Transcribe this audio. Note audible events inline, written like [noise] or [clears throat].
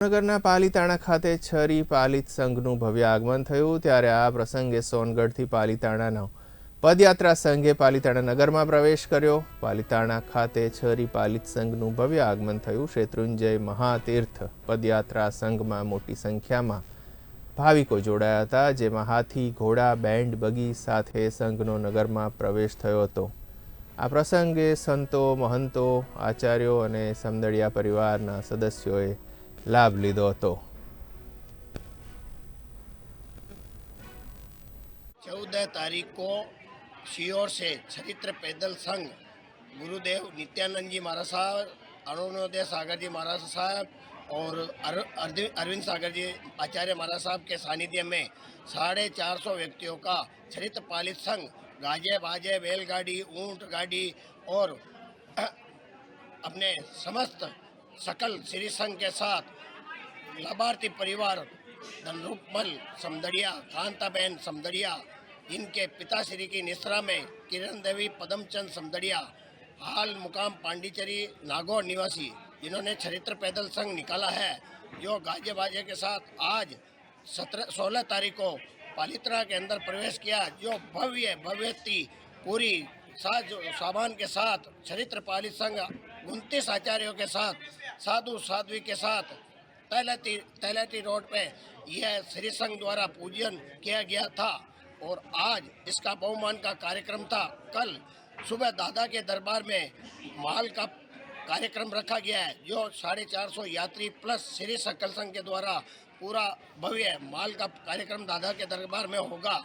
નગરના પાલીતાણા ખાતે છરી પાલિત સંઘનું ભવ્ય આગમન થયું ત્યારે આ પ્રસંગે સોનગઢથી પાલીતાણાનો પદયાત્રા સંઘે પાલીતાણા નગરમાં પ્રવેશ કર્યો. પાલીતાણા ખાતે છરી પાલિત સંઘનું ભવ્ય આગમન થયું. શેત્રુંજય મહાતીર્થ પદયાત્રા સંઘમાં મોટી સંખ્યામાં ભાવિકો જોડાયા હતા, જેમાં હાથી, ઘોડા, બેન્ડ, બગી સાથે સંઘનો નગરમાં પ્રવેશ થયો હતો. આ પ્રસંગે સંતો, મહંતો, આચાર્યો અને સમદળિયા પરિવારના સદસ્યોએ લાભ લીધો હતો चौदह तारीख को सीहोर से चरित्र पैदल संघ गुरुदेव नित्यानंद जी महाराज साहब अरुणोदय सागर जी महाराज साहब और अर- अर्दि- अरविंद सागर जी आचार्य महाराज साहब के सानिध्य में साढ़े चार सौ व्यक्तियों का चरित्र पालित संघ गाजे बाजे बैलगाड़ी ऊंट गाड़ी और [clears throat] अपने समस्त सकल श्री संघ के साथ लाभार्थी परिवार धनरूपमल समदड़िया कांताबेन समदड़िया इनके पिताश्री की निश्रा में किरण देवी, पदमचंद समदड़िया हाल मुकाम पांडिचेरी, नागौर निवासी जिन्होंने चरित्र पैदल संघ निकाला है। जो गाजे बाजे के साथ आज सत्रह, सोलह तारीख को पालित्रा के अंदर प्रवेश किया। जो भव्य भव्यती पूरी साज सामान के साथ चरित्र पालित संघ उनतीस आचार्यों के साथ, साधु साध्वी के साथ तैलती तैलती रोड पे यह श्री संघ द्वारा पूजन किया गया था और आज इसका बहुमान का कार्यक्रम था। कल सुबह दादा के दरबार में माल का कार्यक्रम रखा गया है, जो साढ़े चार सौ यात्री प्लस श्री सकल संघ के द्वारा पूरा भव्य माल का कार्यक्रम दादा के दरबार में होगा।